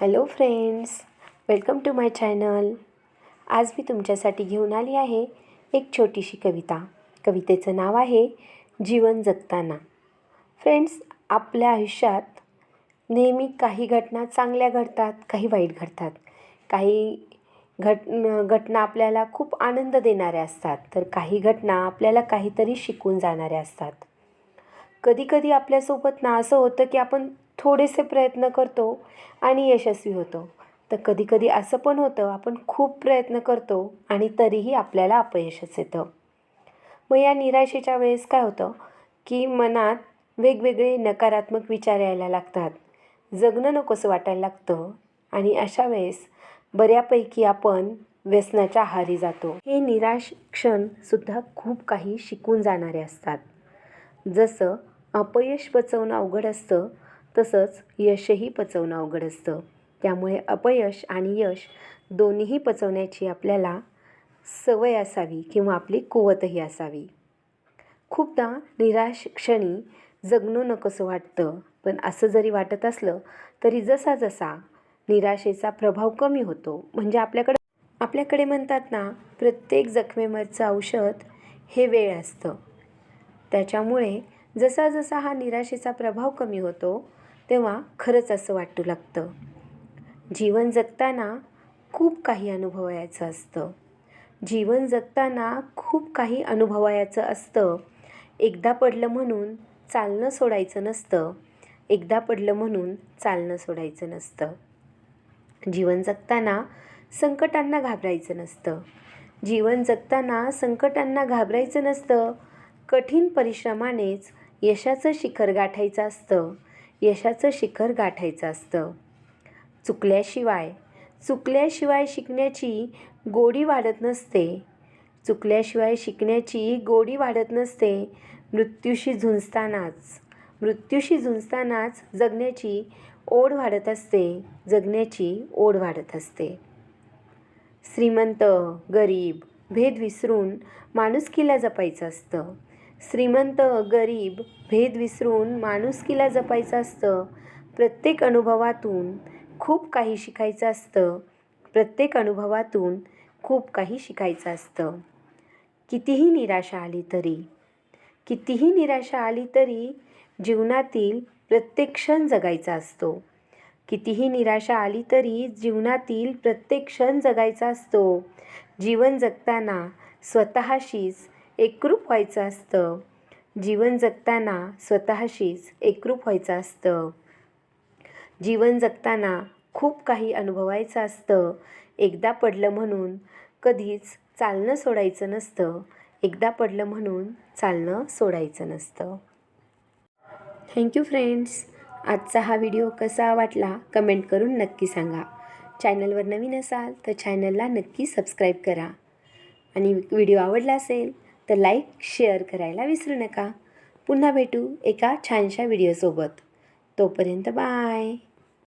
Hello friends welcome to my channel. आज मी तुमच्यासाठी घेऊन आली आहे एक छोटीशी कविता. कवितेचं नाव आहे जीवन जगताना. फ्रेंड्स आपल्या आयुष्यात नेहमी काही घटना चांगल्या घडतात काही वाईट घडतात. काही घट घटना आपल्याला खूप आनंद देणाऱ्या असतात तर काही घटना आपल्याला काहीतरी शिकून जाणाऱ्या असतात. कधीकधी आपल्यासोबत ना असं होतं की आपण थोडेसे प्रयत्न करतो आणि यशस्वी होतो. तर कधीकधी असं पण होतं आपण खूप प्रयत्न करतो आणि तरीही आपल्याला अपयशच येतं. मग या निराशेच्या वेळेस काय होतं? की मनात वेगवेगळे नकारात्मक विचार यायला लागतात. जगणं नकोसं वाटायला लागतं आणि अशा वेळेस बऱ्यापैकी आपण व्यसनाच्या आहारी जातो. हे निराश क्षणसुद्धा खूप काही शिकून जाणारे असतात. जसं अपयश पचवणं अवघड असतं तसंच यशही पचवणं अवघड असतं. त्यामुळे अपयश आणि यश दोन्हीही पचवण्याची आपल्याला सवय असावी किंवा आपली कुवतही असावी. खूपदा निराश क्षणी जगणं नकोसं वाटतं पण असं जरी वाटत असलं तरी जसा जसा निराशेचा प्रभाव कमी होतो. म्हणजे आपल्याकडे आपल्याकडे म्हणतात ना प्रत्येक जखमेवरचं औषध हे वेळ असतं. त्याच्यामुळे जसा जसा हा निराशेचा प्रभाव कमी होतो तेव्हा खरंच असं वाटू लागतं. जीवन जगताना खूप काही अनुभवायचं असतं. जीवन जगताना खूप काही अनुभवायचं असतं. एकदा पडलं म्हणून चालणं सोडायचं नसतं. एकदा पडलं म्हणून चालणं सोडायचं नसतं. जीवन जगताना संकटांना घाबरायचं नसतं. जीवन जगताना संकटांना घाबरायचं नसतं. कठीण परिश्रमानेच यशाचं शिखर गाठायचं असतं. यशाचं शिखर गाठायचं असतं. चुकल्याशिवाय चुकल्याशिवाय शिकण्याची गोडी वाढत नसते. चुकल्याशिवाय शिकण्याची गोडी वाढत नसते. मृत्यूशी झुंजतानाच मृत्यूशी झुंजतानाच जगण्याची ओढ वाढत असते. जगण्याची ओढ वाढत असते. श्रीमंत गरीब भेद विसरून माणुसकीला जपायचं असतं. श्रीमंत गरीब भेद विसरून माणुसकीला जपायचं असतं. प्रत्येक अनुभवातून खूप काही शिकायचं असतं. प्रत्येक अनुभवातून खूप काही शिकायचं असतं. कितीही निराशा आली तरी कितीही निराशा आली तरी जीवनातील प्रत्येक क्षण जगायचा असतो. कितीही निराशा आली तरी जीवनातील प्रत्येक क्षण जगायचा असतो. जीवन जगताना स्वतःशीच एकरूप व्हायचं असतं. जीवन जगताना स्वतःशीच एकरूप व्हायचं असतं. जीवन जगताना खूप काही अनुभवायचं असतं. एकदा पडलं म्हणून कधीच चालणं सोडायचं नसतं. एकदा पडलं म्हणून चालणं सोडायचं नसतं. थँक्यू फ्रेंड्स आजचा हा व्हिडिओ कसा वाटला कमेंट करून नक्की सांगा. चॅनलवर नवीन असाल तर चॅनलला नक्की सबस्क्राईब करा. आणि व्हिडिओ आवडला असेल तर लाईक शेअर करायला विसरू नका. पुन्हा भेटू एका छानशा व्हिडिओसोबत. तोपर्यंत बाय.